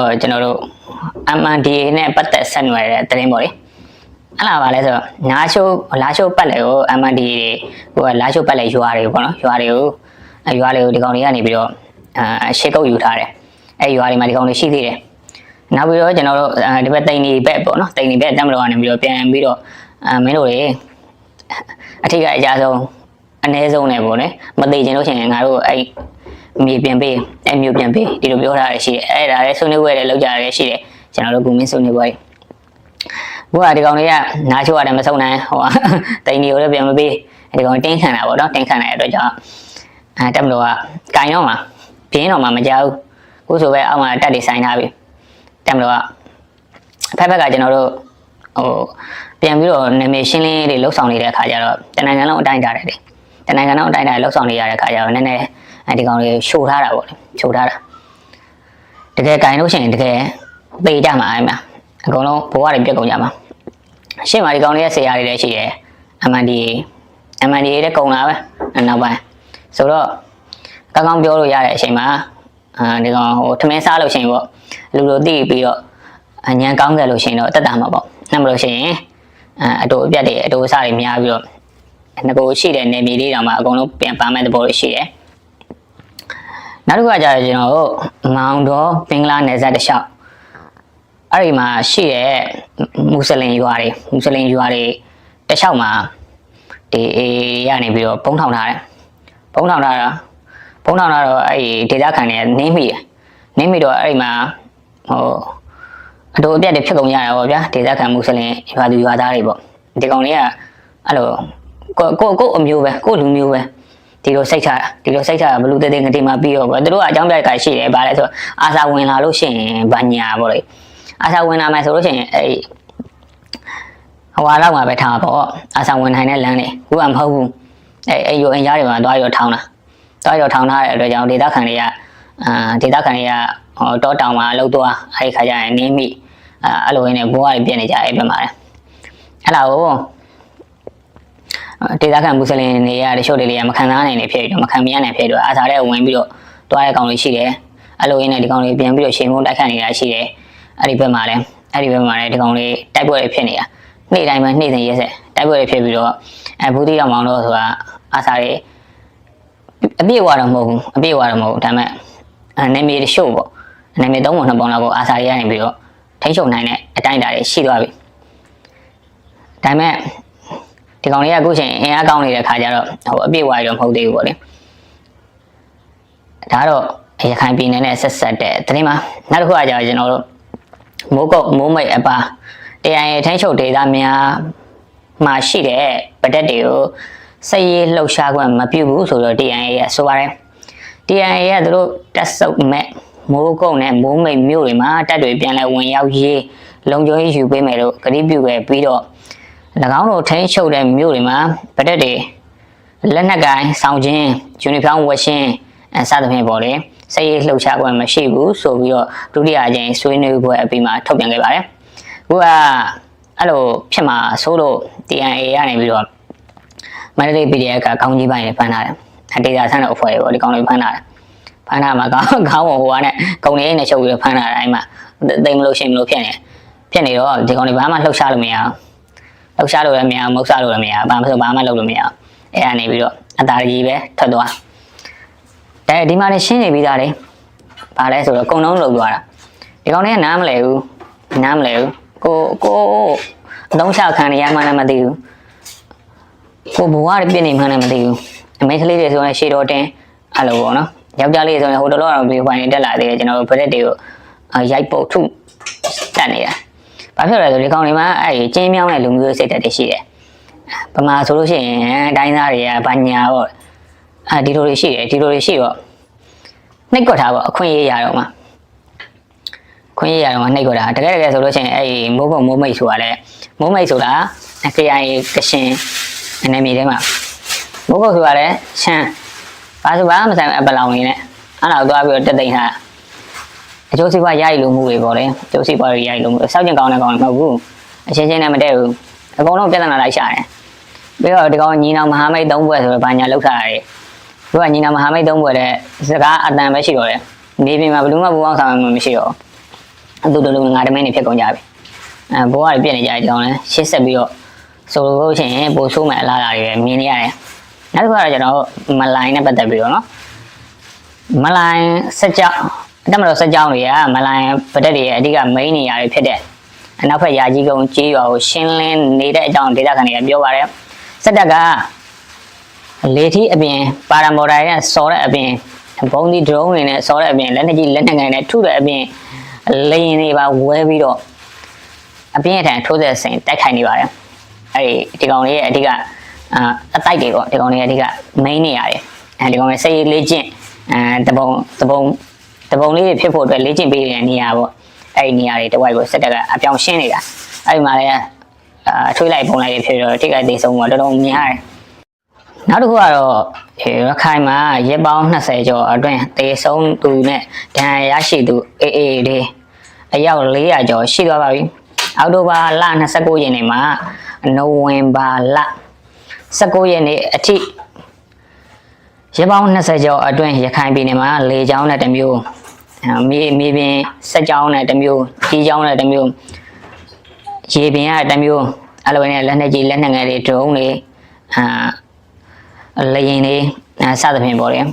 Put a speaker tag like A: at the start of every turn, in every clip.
A: ဟိုကျွန်တော်တို့ MNDA နဲ့ပတ်သက်ဆက်နွယ်တဲ့သတင်းပေါ့လေအဲ့လာပါလဲဆိုတော့နားရှိုးလာရှိုးပတ်လေကို MNDA တွေဟိုကလာရှိုးပတ်လေရွာတွေပေါ့နော်ရွာတွေကိုအဲရွာတွေကိုဒီကောင်တွေကနေပြီးတော့အာရှေ့ကုတ်ယူထားတယ်အဲရွာတွေမှာဒီကောင်တွေရှိသေးတယ်နောက်ပြီးတော့ကျွန်တော်တို့အဲဒီဘက်တိန်နေဘက်ပေါ့နော်တိန်နေဘက်တက်မလို့ကနေပြီးတော့ပြန်ပြီးတော့အာမင်းတို့တွေအထက်ကအကြဆုံးအ ਨੇ ဆုံးနေပေါ့လေမသိချင်လို့ရှိရင်ငါတို့အဲ့ မြေပြန်ပေးအဲမျိုးပြန်ပေးဒီလိုပြောထားရရှိတယ်အဲ့ဒါလည်းဆွေးနွေးပွဲလည်းလောက်ကြရတယ်ရှိတယ်ကျွန်တော်တို့ကုမင်းဆွေးနွေးပွဲဘုရားဒီကောင်တွေကနားချိုးရတယ်မဆုံးနိုင်ဟိုတိန်ဒီကိုလည်းပြန်မပေးဒီကောင်တင်းခံတာပေါ့နော်တင်းခံတဲ့အတွက်ကြောင့်အဲတက်မလို့ကကင်တော့မှာပြင်းတော့မှာမကြောက်ခုဆိုပဲအောက်မှာတက်တွေဆိုင်ထားပြီတက်မလို့ကဖက်ဖက်ကကျွန်တော်တို့ဟိုပြန်ပြီးတော့နာမည်ရှင်းလင်းတွေလှုပ်ဆောင်နေတဲ့အခါကျတော့တနင်္ဂနွေလုံးအတိုင်းတာတယ်လေတနင်္ဂနွေလုံးအတိုင်းတာလှုပ်ဆောင်နေရတဲ့အခါကျတော့နည်းနည်း အဲဒီကောင်တွေရှို့ထားတာပေါ့လေရှို့ထားတာတကယ်ကင်လို့ရှိရင်တကယ်ပေကြမှာအဲ့မှာအကုန်လုံးဘဝတွေပြတ်ကုန်ကြမှာရှင်းမှာဒီကောင်တွေရဲ့ဆရာတွေလည်းရှိတယ် MNDA MNDA တဲ့ကုံလာပဲနောက်ပိုင်းဆိုတော့ကောင်းကောင်းပြောလို့ရတဲ့အချိန်မှာအာဒီကောင်ဟိုထမင်းစားလို့ရှိရင်ပေါ့လူလိုသိပြီးတော့အညံကောင်းကြလို့ရှိရင်တော့တက်တာမှာပေါ့นั่นမလို့ရှိရင်အာအတူအပြတ်တွေအတူအစားတွေများပြီးတော့ငကိုရှိတဲ့နေမြေလေးတောင်မှအကုန်လုံးပြန်ပါမဲ့သဘောတွေရှိတယ် နောက်တစ်ခုကကြာကျွန်တော်တို့မောင်တော်ဘင်္ဂလားနယ်စပ်တစ်လျှောက်အဲ့ဒီမှာရှိတဲ့မွတ်စလင်ရွာတွေမွတ်စလင်ရွာတွေတစ်လျှောက်မှာဒီအေးရနေပြီးတော့ပုံထောင်ထားတယ်ပုံထောင်ထားတာပုံထောင်ထားတော့အဲ့ဒီဒေသခံတွေနင်းမိတယ်နင်းမိတော့အဲ့ဒီမှာဟိုအတူအပြတ်တွေဖြစ်ကုန်ကြတာပေါ့ဗျာဒေသခံမွတ်စလင်ရွာသူရွာသားတွေပေါ့ဒီကောင်တွေကအဲ့လိုကိုကိုကိုအမျိုးပဲကိုလူမျိုးပဲ ဒီလိုစိတ်ချတာဒီလိုစိတ်ချတာဘလူတဲတဲငတိမှာပြီးတော့ပေါ့သူတို့ကအကြောင်းပြကြရှိတယ်ဗါလဲဆိုအာစာဝင်လာလို့ရှိရင်ဗညာပေါ့လေအာစာဝင်လာမယ်ဆိုလို့ရှိရင်အဲ့ဟိုဟာလောက်မှာပဲထားပေါ့အာစာဝင်နိုင်တဲ့လမ်းတွေခုကမဟုတ်ဘူးအဲ့အဲ့ရောအင်ကြားတွေမှာတွားရောထောင်းတာတွားရောထောင်းထားတဲ့အတွက်ကြောင့်ဒေသခံတွေကအာဒေသခံတွေကဟောတောတောင်မှာလှုပ်သွားအဲ့ဒီခါကျရင်နင်းမိအာအဲ့လိုရင်းနဲ့ဘိုးကပြည့်နေကြအဲ့ပြမှာလေအဲ့လာကို ဒေသခံမွတ်စလင်တွေကတချို့တွေတွေကမခံစားနိုင်နေဖြစ်ပြီးတော့မခံမရနိုင်ဖြစ်ပြီးတော့အာသာတဲ့ဝင်ပြီးတော့တွားတဲ့ကောင်တွေရှိတယ်အဲ့လိုရင်းနဲ့ဒီကောင်တွေပြန်ပြီးတော့ရှင်မုန်းတိုက်ခတ်နေတာရှိတယ်အဲ့ဒီဘက်မှာလည်းအဲ့ဒီဘက်မှာလည်းဒီကောင်တွေတိုက်ပွဲတွေဖြစ်နေတာနေ့တိုင်းမှာနေ့စဉ်ရက်ဆက်တိုက်ပွဲတွေဖြစ်ပြီးတော့အဲဘူးတိတော်မောင်တော့ဆိုတာအာသာတွေအပြည့်ဝတော့မဟုတ်ဘူးအပြည့်ဝတော့မဟုတ်ဘူးဒါပေမဲ့အနေမီတရှို့ပေါ့အနေမီသုံးပုံနှစ်ပုံလောက်ကိုအာသာတွေရနေပြီးတော့ထိန်းချုပ်နိုင်တဲ့အတိုင်းအတာတွေရှိသွားပြီဒါပေမဲ့ ဒီကောင်လေးကအခုချိန်အင်အားကောင်းနေတဲ့ခါကျတော့ဟိုအပြည့်ဝရတော့မဟုတ်သေးဘူးပေါ့လေဒါတော့ရခိုင်ပြည်နယ်နဲ့ဆက်ဆက်တဲ့သတင်းမှာနောက်တစ်ခုကကျတော့ကျွန်တော်တို့မိုးကုတ်မိုးမိတ်အပါတရားရင်ထင်းချုပ်ဒေသများမှာရှိတဲ့ဗတက်တွေကိုစိတ်ရလှုပ်ရှားခွင့်မပြုဘူးဆိုတော့ TNA ရဆိုပါတယ် TNA ရသူတို့တက်ဆုပ်မဲ့မိုးကုတ်နဲ့မိုးမိတ်မြို့တွေမှာတက်တွေပြန်လဲဝင်ရောက်ရေးလုံခြုံရေးယူပေးမယ်လို့ကတိပြုခဲ့ပြီးတော့၎ င်းတို့ထိန်းချုပ်တဲ့မြို့တွေမှာဗတက်တွေလက်နက်ကိုင်ဆောင်းချင်းယူနီဖောင်းဝတ်ရှင်းအဲစသဖြင့်ပေါ့လေစိတ်ရလှုပ်ရှားခွင့်မရှိဘူးဆိုပြီးတော့ဒုတိယအကြိမ်ဆွေးနွေးပွဲအပြီးမှာထုတ်ပြန်ခဲ့ပါတယ်။ခုကအဲ့လိုဖြစ်မှာဆိုလို့ TNA ရနေပြီးတော့မန္တလေး PDF ကကောင်းကြီးပိုင်းနဲ့ဖမ်းထားတယ်။အတေသာဆန်းတဲ့အဖွဲ့တွေပေါ့ဒီကောင်းတွေဖမ်းထားတယ်။ဖမ်းထားမှာကောင်းကောင်းဟိုကနဲ့ကုံနေနဲ့ချုပ်ပြီးတော့ဖမ်းထားတယ်အဲ့မှာသိမလို့ရှိရင်မလို့ဖြစ်နေဖြစ်နေတော့ဒီကောင်တွေဘာမှလှုပ်ရှားလို့မရဘူး။ လှုပ်ရှားလို့လည်းမရဘူးမုတ်စားလို့လည်းမရဘူးဘာမှမဆိုဘာမှလုပ်လို့မရဘူးအဲ့ဒါနေပြီးတော့အတားကြီးပဲထွက်သွားတဲ့ဒီမှာလည်းရှင်းနေပြီးသားလေဘာလဲဆိုတော့ကုံလုံးလုပ်သွားတာဒီကောင်လေးကနားမလဲဘူးနားမလဲဘူးကိုကိုအသုံးချခံရမှလည်းမသိဘူးကိုဘဝရပြည့်နေမှလည်းမသိဘူးအမေကလေးတွေဆိုရင်ရှေ့တော်တင်အဲ့လိုပေါ့နော်ယောက်ျားလေးဆိုရင်ဟိုတော်တော်ဗီဒီယိုဖိုင်တက်လာသေးတယ်ကျွန်တော်တို့ project တွေကိုရိုက်ပုတ်ထုတက်နေတာ ဘာဖြစ်လဲဆိုဒီကောင်တွေမှာအဲ့ဒီကျင်းမြောင်းတဲ့လူမျိုးစိတ်ဓာတ်တွေရှိတယ်။ဗမာဆိုလို့ရှိရင်တိုင်းသားတွေကဗညာပေါ့။အဲဒီလိုတွေရှိတယ်ဒီလိုတွေရှိတော့နှိတ်ကွက်တာပေါ့အခွင့်အရေးရတော့မှာခွင့်ရရတော့မှနှိတ်ကွက်တာတကယ်တကယ်ဆိုလို့ရှိရင်အဲ့ဒီမိုးကုံမိုးမိတ်ဆိုတာလဲမိုးမိတ်ဆိုတာခရိုင်ကရှင်အနေမြေထဲမှာမိုးကုံဆိုတာလဲရှမ်းဘာဆိုဘာမှမဆိုင်ဘူးအပလောင်နေနဲ့အဲ့ဒါကိုသွားပြီးတော့တက်သိမ်းထားတာ အကျိုးစီးပွားရည်လို့မှုတွေပေါ့လေအကျိုးစီးပွားရည်လို့မှုစောက်ကျင်ကောင်းတဲ့ကောင်းတွေမဟုတ်ဘူးအချင်းချင်းနဲ့မတည့်ဘူးအကုန်လုံးပြဿနာလိုက်ရှာတယ်ပြီးတော့ဒီကောင်ညီနောင်မဟာမိတ်သုံးဘွဲ့ဆိုတော့ဘာညာလောက်ထားရတယ်သူကညီနောင်မဟာမိတ်သုံးဘွဲ့တဲ့စကားအတန်ပဲရှိတော့တယ်နေပြင်မှာဘယ်သူမှပူပေါင်းဆောင်မှမရှိတော့အတူတူလူငါတမင်းနေဖြစ်ကုန်ကြပြီအဲဘိုးကပြည့်နေကြတယ်ကျွန်တော်လည်းရှစ်ဆက်ပြီးတော့ဆိုလို့ရှိရင်ပိုဆိုးမယ်အလားအလာတွေပဲမြင်နေရတယ်နောက်တစ်ခုကတော့ကျွန်တော်မလိုင်းနဲ့ပတ်သက်ပြီးတော့နော်မလိုင်းစက်ကြောင်း အတမတော်စက်ကြောင်းတွေကမလိုင်းပတက်တွေရဲ့အဓိက main နေရာတွေဖြစ်တဲ့အနောက်ဘက်ယာကြီးကုန်းကြေးရွာကိုရှင်းလင်းနေတဲ့အကြောင်းဒေတာခံတွေကပြောပါတယ်စက်တက်ကလေထီးအပြင်ပါရမော်တာနဲ့စော်တဲ့အပြင်ဘုံဒီ drone တွေနဲ့စော်တဲ့အပြင်လက်နက်ကြီးလက်နက်ငယ်နဲ့ထုတဲ့အပြင်လေရင်တွေပါဝဲပြီးတော့အပြင်အထံထိုးသက်စိန်တိုက်ခိုက်နေပါတယ်အဲ့ဒီဒီကောင်လေးရဲ့အဓိကအာအတိုက်တွေပေါ့ဒီကောင်လေးရဲ့အဓိက main နေရတယ်အဲဒီကောင်လေးစိတ်ရည်လေးကျင့်အဲတပုံတပုံ တပုံလေးတွေဖြစ်ဖို့အတွက်လေ့ကျင့်ပေးနေတဲ့နေရာပေါ့အဲ့ဒီနေရာတွေတစ်ဝိုက်ကိုစက်တက်ကအပြောင်ရှင်းနေတာအဲ့ဒီမှာလည်းအာထွေးလိုက်ပုံလိုက်တွေဖြစ်တော့ထိခိုက်သေးဆုံးတော့တော်တော်များရတယ်နောက်တစ်ခုကတော့အဲရခိုင်မှာရက်ပေါင်း20ကျော်အတွင်းတေဆုံးသူနဲ့ဒဏ်ရာရရှိသူအေးအေးလေးအယောက်400ကျော်ရှိသွားပါပြီအောက်တိုဘာလ29ရက်နေ့မှာနိုဝင်ဘာလ19ရက်နေ့အထိရပောင်း20ကျော်အတွင်းရခိုင်ပြည်နယ်မှာလေကြောင်းနဲ့တစ်မျိုးအဲ မြေမြေပြင်စက်ကြောင်းနဲ့တစ်မျိုးကြီးကြောင်းနဲ့တစ်မျိုးရေပြင်ကတစ်မျိုးအဲ့လိုနဲ့လက်နက်ကြီးလက်နက်ငယ်တွေဒရုန်းတွေအာလေရင်တွေအဲစသဖြင့်ပေါ့လေအဲ့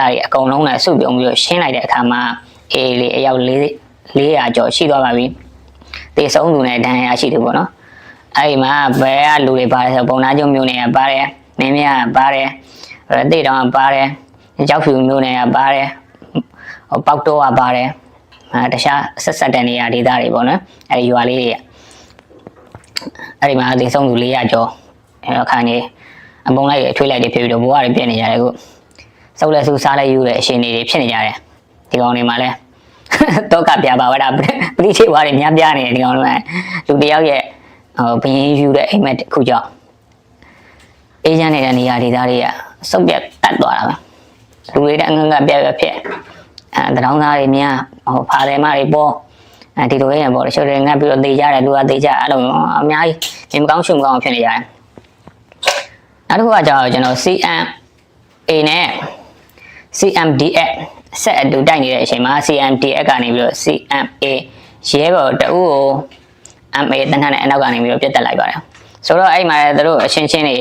A: ဒါကြီးအကုန်လုံးနဲ့စုပြုံပြီးတော့ရှင်းလိုက်တဲ့အခါမှာအေးလေအယောက်4 400ကျော်ရှိသွားပါပြီတေဆုံးသူနဲ့ဒဏ်ရာရှိတယ်ပေါ့နော်အဲ့ဒီမှာဘယ်ကလူတွေပါတယ်ဆိုပုံနာကျုံမျိုးတွေကပါတယ်မင်းမရကပါတယ်ရတိတောင်ကပါတယ်ကြောက်ဖြူမျိုးတွေကပါတယ်ဟို ပေါက်တော့ကပါတယ်အဲတခြားဆက်ဆက်တဲ့နေရာဒေသတွေပေါ့နော်အဲ့ဒီရွာလေးတွေအဲ့ဒီမှာအသေးဆုံးသူ400ကျော်အဲ့တော့ခါနေအပုံလိုက်တွေအထွေးလိုက်တွေဖြစ်ပြီးတော့ဘဝတွေပြည့်နေကြတယ်ခုစုပ်လက်စုစားလိုက်ယူတဲ့အရှင်တွေဖြစ်နေကြတယ်ဒီကောင်တွေမှာလဲတော့ကပြပါဝတာပရိချိဝါတွေများပြားနေတယ်ဒီကောင်တွေလူတယောက်ရဲ့ဟိုဘယင်းယူတဲ့အိမ်မက်တစ်ခုကြောင့်အေးချမ်းနေတဲ့နေရာဒေသတွေကစုပ်ပြတ်တတ်သွားတာပဲလူတွေတဲ့အငငပြက်ပြက်ဖြစ် အဲတရောင်းသားတွေများဟိုဖာတယ်မတွေပေါ်အဲဒီလိုရင်ပေါ့တချို့တွေငတ်ပြီးတော့သေကြတယ်လူကသေကြအဲ့လိုအများကြီးမြင်မကောင်းရှုံမကောင်းဖြစ်နေကြတယ်နောက်တစ်ခုကကျတော့ကျွန်တော် CM A နဲ့ CMDF ဆက်အတူတိုက်နေတဲ့အချိန်မှာ CMDF ကနေပြီးတော့ CMA ရဲဘော်တအူးကို MA တန်းထန်းနဲ့အနောက်ကနေပြီးတော့ပြတ်တက်လိုက်ပါတယ်ဆိုတော့အဲ့မှာလည်းတို့အချင်းချင်းတွေ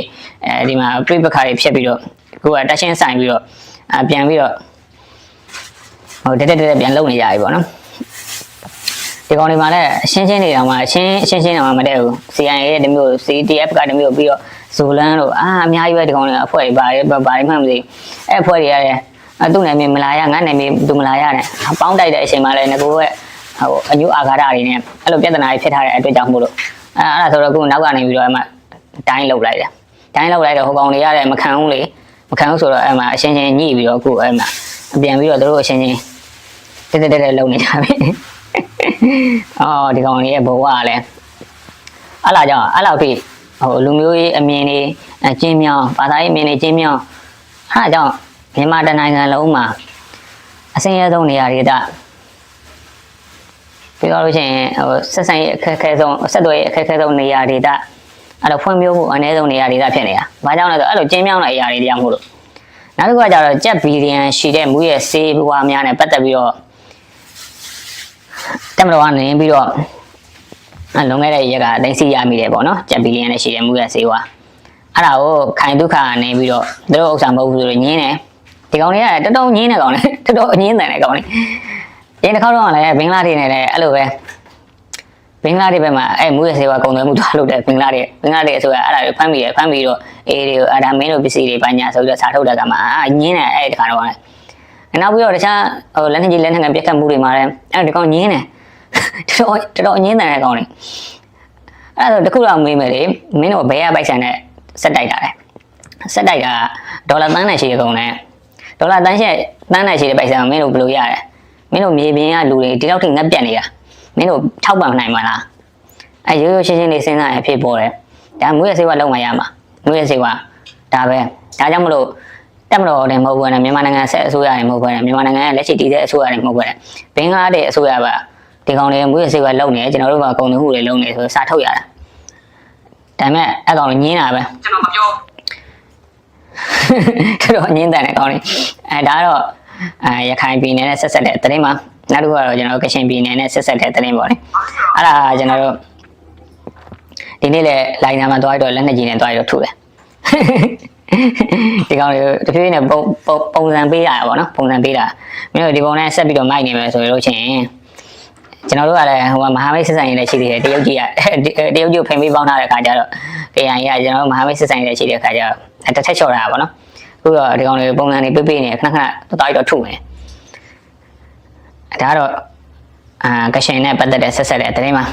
A: အဲဒီမှာပြိပခါတွေဖြစ်ပြီးတော့ကိုကတက်ချင်းဆိုင်ပြီးတော့အပြန်ပြီးတော့ ဟိုတက်တက်တက်ပြန်လုံနေကြပြီပေါ့နော်ဒီကောင်တွေမှာလည်းအချင်းချင်းတွေတောင်မှအချင်းအချင်းချင်းတောင်မှမတည့်ဘူး CIA ရဲ့တမျိုး CTF ကတမျိုးပြီးတော့ဇိုလန်တို့အာအများကြီးပဲဒီကောင်တွေအဖွဲ့တွေပါတယ်ပါတယ်မှမသိအဲ့အဖွဲ့တွေရတယ်အသူ့နာမည်မလာရငါနာမည်သူမလာရတယ်ပေါင်းတိုက်တဲ့အချိန်မှာလည်းငကိုရဲ့ဟိုအညူအာဃာတတွေနဲ့အဲ့လိုပြဿနာတွေဖြစ်ထားတဲ့အတွက်ကြောင့်မို့လို့အဲအဲ့ဒါဆိုတော့ခုနောက်ကနေပြီးတော့အမှတိုင်းလောက်လိုက်တယ်တိုင်းလောက်လိုက်တော့ဟိုကောင်တွေရတယ်မခံဘူးလေမခံဘူးဆိုတော့အဲ့မှာအချင်းချင်းညှိပြီးတော့အခုအဲ့မှာ ပြန်ပြီးတော့တို့အချင်းချင်းတက်တက်တက်တက်လုံနေကြပြီအော်ဒီကောင်လေးရဲ့ဘဝကလည်းအဲ့လာကြောင့်အဲ့လောက်ထိဟိုလူမျိုးရေးအမြင်တွေအကျဉ်းမြောင်းဘာသာရေးအမြင်တွေကျဉ်းမြောင်းအဲ့ဒါကြောင့်မြန်မာတနိုင်ငံလုံးမှာအစင်းရဲဆုံးနေရာတွေကပြောလို့ရှိရင်ဟိုဆက်ဆံရေးအခက်အခဲဆုံးဆက်သွယ်ရေးအခက်အခဲဆုံးနေရာဒေသအဲ့တော့ဖွံ့ဖြိုးမှုအနည်းဆုံးနေရာဒေသဖြစ်နေတာ။ဘာကြောင့်လဲဆိုတော့အဲ့လိုကျင်းမြောင်းတဲ့အရာတွေတရားမို့လို့ နောက်တစ်ခုကကြတော့ကြက်ဘီလီယံရှိတဲ့မူရဲ့ဆေးဘွားများနဲ့ပတ်သက်ပြီးတော့တက်မတော်ကနေပြီးတော့အလွန်ခဲ့တဲ့ရက်ကတိုင်းစီရမိတယ်ပေါ့နော်ကြက်ဘီလီယံနဲ့ရှိတဲ့မူရဲ့ဆေးဘွားအဲ့ဒါကိုခိုင်ဒုက္ခကနေပြီးတော့သူတို့ဥစ္စာမဟုတ်ဘူးဆိုတော့ညင်းတယ်ဒီကောင်တွေကတော်တော်ညင်းနေကောင်လေတော်တော်အညင်းတယ်ကောင်လေ။ဒီတစ်ခေါက်တော့ကလည်းဘင်္ဂလားဒေ့ရှ်နဲ့လည်းအဲ့လိုပဲ ဘင်္ဂလားဒေ့ရှ်ဘက်မှာအဲ့မူရစေဝါကုန်သွယ်မှုသွားလုပ်တဲ့ဘင်္ဂလားဒေ့ရှ်ဘင်္ဂလားဒေ့ရှ်အစိုးရအဲ့ဒါတွေဖမ်းပြီးရဖမ်းပြီးတော့အေးတွေကိုအဒါမင်းတို့ပစ္စည်းတွေပညာဆိုပြီးတော့စာထုတ်တဲ့ကမှာအာညင်းတယ်အဲ့ဒီတစ်ခါတော့ကလည်းနောက်ပြီးတော့တခြားဟိုလက်နှကြီးလက်နှငယ်ပြက်ခတ်မှုတွေမှာလည်းအဲ့ဒီကောင်ညင်းတယ်တော်တော်တော်ညင်းတယ်ကောင်လေအဲ့ဒါဆိုတခုတော့မေးမယ်လေမင်းတို့ဘယ်ကပိုက်ဆံနဲ့ဆက်တိုက်တာလဲဆက်တိုက်တာဒေါ်လာတန်းနဲ့ရှိရကုန်တယ်ဒေါ်လာတန်းရှိတန်းနဲ့ရှိတဲ့ပိုက်ဆံကိုမင်းတို့ဘယ်လိုရလဲမင်းတို့မြေပြင်ကလူတွေဒီလောက်ထိငတ်ပြတ်နေတာ မင်းတို့ထောက်ပံ့နိုင်မှာလားအဲရိုးရိုးရှင်းရှင်းလေးစဉ်းစားရင်ဖြစ်ပေါ်တယ်ဒါမွေးရစေဝါလုံးမရမှာမွေးရစေဝါဒါပဲဒါကြောင့်မလို့တက်မတော်တယ်မဟုတ်ဘူးနဲ့မြန်မာနိုင်ငံဆက်အစိုးရတွေမဟုတ်ဘူးနဲ့မြန်မာနိုင်ငံရဲ့လက်ရှိတည်တဲ့အစိုးရတွေမဟုတ်ဘူးနဲ့ဘင်္ဂလားဒေ့ရှ်အစိုးရကဒီကောင်တွေမွေးရစေဝါလုံးနေကျွန်တော်တို့ကကုန်သွယ်မှုတွေလုံးနေဆိုစာထုတ်ရတာဒါပေမဲ့အဲ့ကောင်ညင်းတာပဲ
B: ကျွန်တော်မပြော
A: တော်တော်ညင်းတယ်ကောင်းနေအဲဒါကတော့အဲရခိုင်ပြည်နယ်နဲ့ဆက်ဆက်တဲ့သတင်းမှာ နောက်တစ်ခုကတော့ကျွန်တော်တို့ကရှင်ပြည်နယ်နဲ့ဆက်ဆက်တဲ့သတင်းပေါ့လေအဲ့ဒါကျွန်တော်တို့ဒီနေ့လေလိုင်းနာမှာသွားပြီးတော့လက်နှစ်ကြီးနဲ့သွားပြီးတော့ထုတယ်ဒီကောင်တွေတဖြည်းဖြည်းနဲ့ပုံပုံပုံစံပေးတာပေါ့နော်ပုံစံပေးတာမင်းတို့ဒီပုံနဲ့ဆက်ပြီးတော့မိုက်နေမယ်ဆိုလို့ချင်းကျွန်တော်တို့ကလည်းဟိုမဟာမိတ်စစ်ဆိုင်ရေးလည်းရှိသေးတယ်တရုတ်ကြီးကတရုတ်ကြီးကိုဖိန်ပေးပေါင်းထားတဲ့ခါကျတော့ KI ကကျွန်တော်တို့မဟာမိတ်စစ်ဆိုင်ရေးလည်းရှိတဲ့ခါကျတော့တစ်ထက်ချော့တာပေါ့နော်အခုတော့ဒီကောင်တွေပုံစံတွေပေးပေးနေခဏခဏသွားပြီးတော့ထုမယ် ဒါကတော့အာကရှင်နဲ့ပတ်သက်တဲ့ဆက်ဆက်တဲ့သတင်းမှာ